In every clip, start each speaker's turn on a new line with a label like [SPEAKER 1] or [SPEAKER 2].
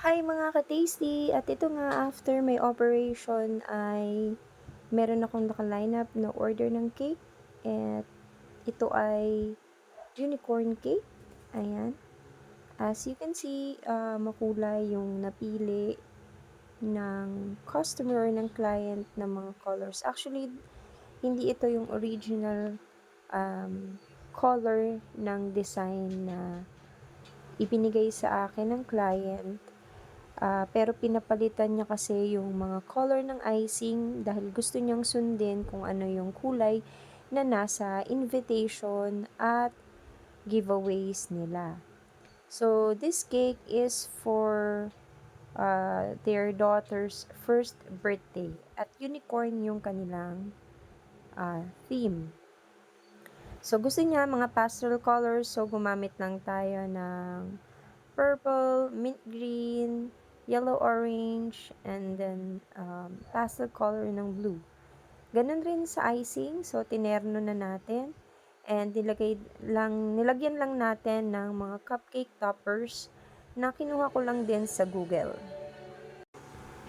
[SPEAKER 1] Hi mga ka-tasty! At ito nga, after may operation ay meron akong naka-line up na order ng cake. At ito ay unicorn cake. Ayan. As you can see, uh, makulay yung napili ng customer ng client ng mga colors. Actually, hindi ito yung original um, color ng design na ibinigay sa akin ng client. Uh, pero pinapalitan niya kasi yung mga color ng icing dahil gusto niyang sundin kung ano yung kulay na nasa invitation at giveaways nila. So, this cake is for uh, their daughter's first birthday. At unicorn yung kanilang uh, theme. So, gusto niya mga pastel colors. So, gumamit lang tayo ng purple, mint green, yellow orange, and then um, pastel color ng blue. Ganun rin sa icing. So, tinerno na natin. And nilagay lang, nilagyan lang natin ng mga cupcake toppers na kinuha ko lang din sa Google.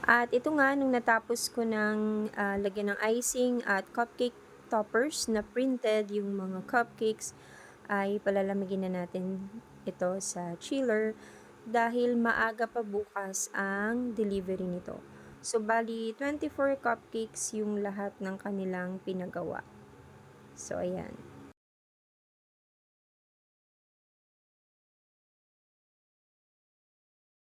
[SPEAKER 1] At ito nga, nung natapos ko ng uh, lagyan ng icing at cupcake toppers na printed yung mga cupcakes, ay palalamigin na natin ito sa chiller dahil maaga pa bukas ang delivery nito. So, bali, 24 cupcakes yung lahat ng kanilang pinagawa. So, ayan.